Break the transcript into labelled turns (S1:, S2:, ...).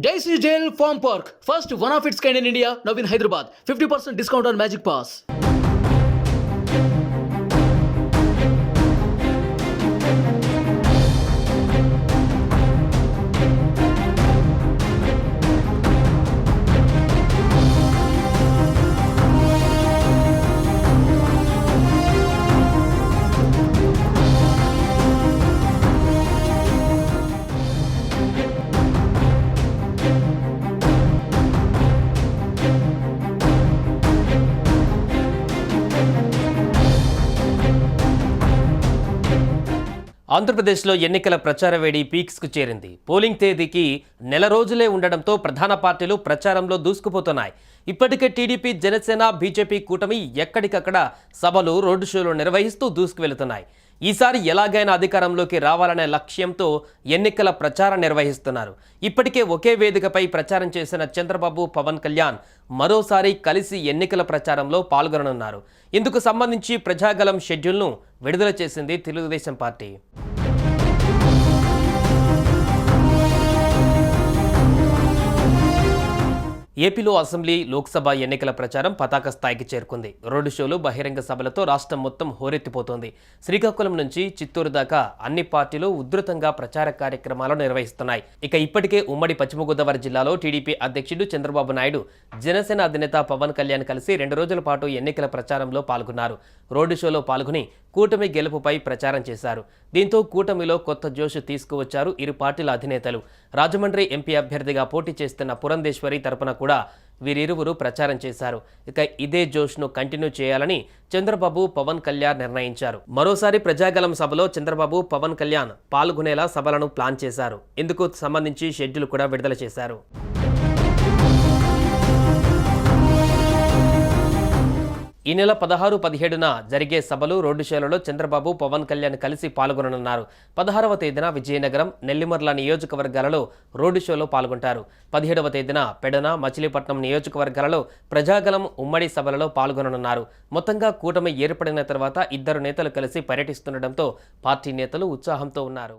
S1: Daisy's Jail Farm Park, first one of its kind in India, now in Hyderabad. 50% discount on Magic Pass.
S2: ఆంధ్రప్రదేశ్లో ఎన్నికల ప్రచార వేడి పీక్స్కు చేరింది polling తేదీకి నెల రోజులే ఉండడంతో ప్రధాన పార్టీలు ప్రచారంలో దూసుకుపోతున్నాయి ఇప్పటికే టీడీపీ జనసేన బీజేపీ కూటమి ఎక్కడికక్కడ సభలు రోడ్డు షోలు నిర్వహిస్తూ దూసుకువెళుతున్నాయి ఈసారి ఎలాగైనా అధికారంలోకి రావాలనే లక్ష్యంతో ఎన్నికల ప్రచారం నిర్వహిస్తున్నారు ఇప్పటికే ఒకే వేదికపై ప్రచారం చేసిన చంద్రబాబు పవన్ కళ్యాణ్ మరోసారి కలిసి ఎన్నికల ప్రచారంలో పాల్గొననున్నారు ఇందుకు సంబంధించి ప్రజాగలం షెడ్యూల్ను విడుదల చేసింది తెలుగుదేశం పార్టీ ఏపీలో అసెంబ్లీ లోక్సభ ఎన్నికల ప్రచారం పతాక స్థాయికి చేరుకుంది రోడ్డు షోలు బహిరంగ సభలతో రాష్ట్రం మొత్తం హోరెత్తిపోతోంది శ్రీకాకుళం నుంచి చిత్తూరు దాకా అన్ని పార్టీలు ఉధృతంగా ప్రచార కార్యక్రమాలు నిర్వహిస్తున్నాయి ఇక ఇప్పటికే ఉమ్మడి పశ్చిమ గోదావరి జిల్లాలో టీడీపీ అధ్యక్షుడు చంద్రబాబు నాయుడు జనసేన అధినేత పవన్ కళ్యాణ్ కలిసి రెండు రోజుల పాటు ఎన్నికల ప్రచారంలో పాల్గొన్నారు రోడ్డు షోలో పాల్గొని కూటమి గెలుపుపై ప్రచారం చేశారు దీంతో కూటమిలో కొత్త జోష్ తీసుకువచ్చారు ఇరు పార్టీల అధినేతలు రాజమండ్రి ఎంపీ అభ్యర్థిగా పోటీ చేస్తున్న పురంధేశ్వరి తరపున కూడా వీరిరువురు ప్రచారం చేశారు ఇక ఇదే జోష్ను కంటిన్యూ చేయాలని చంద్రబాబు పవన్ కళ్యాణ్ నిర్ణయించారు మరోసారి ప్రజాగలం సభలో చంద్రబాబు పవన్ కళ్యాణ్ పాల్గొనేలా సభలను ప్లాన్ చేశారు ఇందుకు సంబంధించి షెడ్యూల్ కూడా విడుదల చేశారు ఈ నెల పదహారు పదిహేడున జరిగే సభలు రోడ్డు షోలలో చంద్రబాబు పవన్ కళ్యాణ్ కలిసి పాల్గొననున్నారు పదహారవ తేదీన విజయనగరం నెల్లిమర్ల నియోజకవర్గాలలో రోడ్డు షోలో పాల్గొంటారు పదిహేడవ తేదీన పెడన మచిలీపట్నం నియోజకవర్గాలలో ప్రజాగలం ఉమ్మడి సభలలో పాల్గొననున్నారు మొత్తంగా కూటమి ఏర్పడిన తర్వాత ఇద్దరు నేతలు కలిసి పర్యటిస్తుండటంతో పార్టీ నేతలు ఉత్సాహంతో ఉన్నారు